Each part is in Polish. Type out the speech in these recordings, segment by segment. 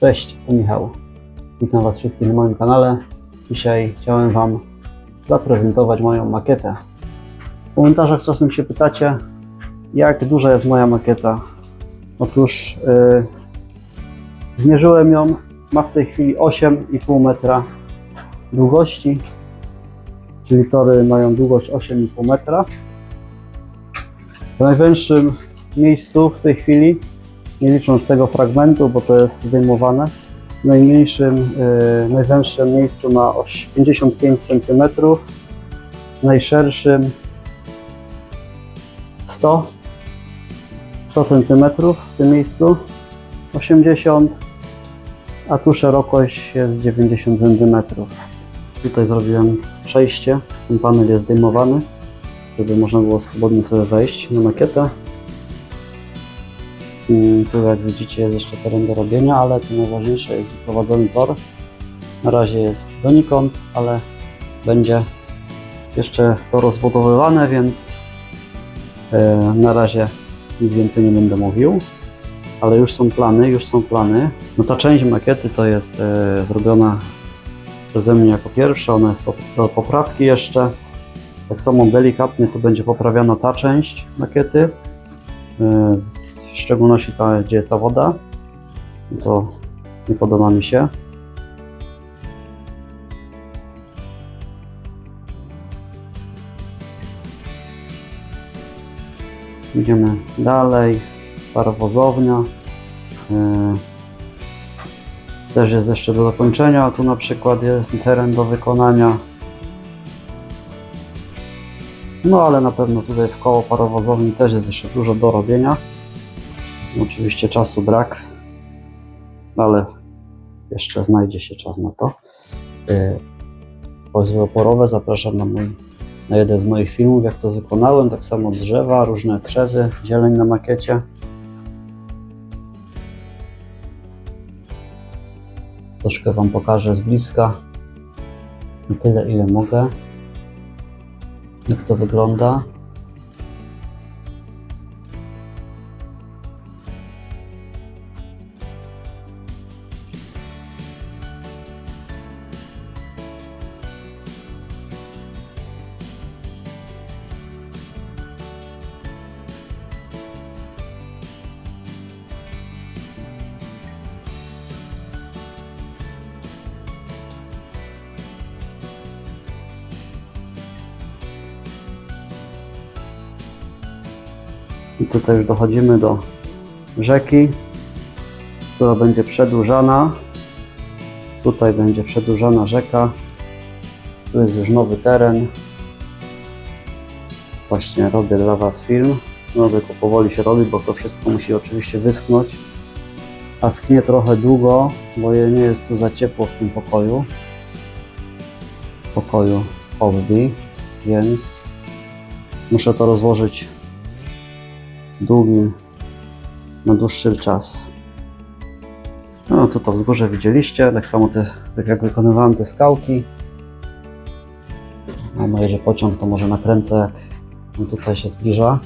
Cześć, to Michał. Witam Was wszystkich na moim kanale. Dzisiaj chciałem Wam zaprezentować moją makietę. W komentarzach czasem się pytacie, jak duża jest moja makieta. Otóż yy, zmierzyłem ją, ma w tej chwili 8,5 metra długości, czyli tory mają długość 8,5 metra. W najwęższym miejscu w tej chwili nie licząc tego fragmentu, bo to jest zdejmowane. W najmniejszym, yy, najwęższym miejscu oś- 55 cm, w najszerszym 100, 100 cm w tym miejscu, 80, a tu szerokość jest 90 cm. Tutaj zrobiłem przejście, ten panel jest zdejmowany, żeby można było swobodnie sobie wejść na makietę. Tu jak widzicie jest jeszcze teren do robienia, ale co najważniejsze jest wyprowadzony tor. Na razie jest donikąd, ale będzie jeszcze to rozbudowywane, więc e, na razie nic więcej nie będę mówił. Ale już są plany, już są plany. No ta część makiety to jest e, zrobiona przeze mnie jako pierwsza, ona jest do poprawki jeszcze. Tak samo delikatnie tu będzie poprawiana ta część makiety. W szczególności ta, gdzie jest ta woda. To nie podoba mi się. Idziemy dalej. Parowozownia. E, Też jest jeszcze do dokończenia. Tu na przykład jest teren do wykonania. No ale na pewno tutaj w koło parowozowni też jest jeszcze dużo do robienia. Oczywiście czasu brak, ale jeszcze znajdzie się czas na to. Yy, Pozwy oporowe zapraszam na, mój, na jeden z moich filmów, jak to wykonałem. Tak samo drzewa, różne krzewy, zieleń na makiecie. Troszkę Wam pokażę z bliska. Na tyle, ile mogę. Jak to wygląda. I tutaj już dochodzimy do rzeki, która będzie przedłużana. Tutaj będzie przedłużana rzeka. Tu jest już nowy teren. Właśnie robię dla Was film. No tylko powoli się robi, bo to wszystko musi oczywiście wyschnąć. A schnie trochę długo, bo nie jest tu za ciepło w tym pokoju. W pokoju hobby, więc muszę to rozłożyć długim, na dłuższy czas. No tu to wzgórze widzieliście, tak samo te, tak jak wykonywałem te skałki. A no jeżeli pociąg to może nakręcę jak on tutaj się zbliża.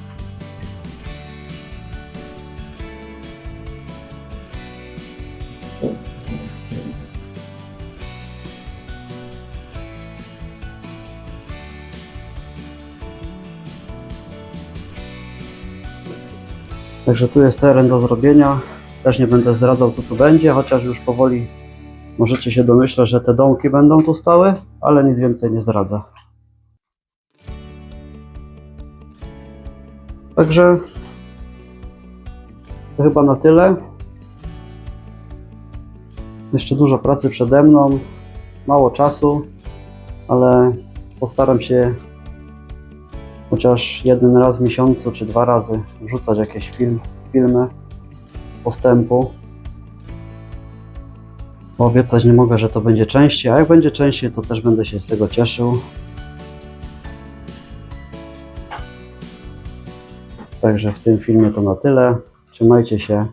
Także tu jest teren do zrobienia. Też nie będę zdradzał, co tu będzie, chociaż już powoli możecie się domyślać, że te domki będą tu stały, ale nic więcej nie zdradzę. Także to chyba na tyle. Jeszcze dużo pracy przede mną, mało czasu, ale postaram się chociaż jeden raz w miesiącu czy dwa razy wrzucać jakieś film, filmy z postępu. Bo obiecać nie mogę, że to będzie częściej, a jak będzie częściej, to też będę się z tego cieszył. Także w tym filmie to na tyle. Trzymajcie się.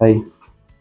Hej.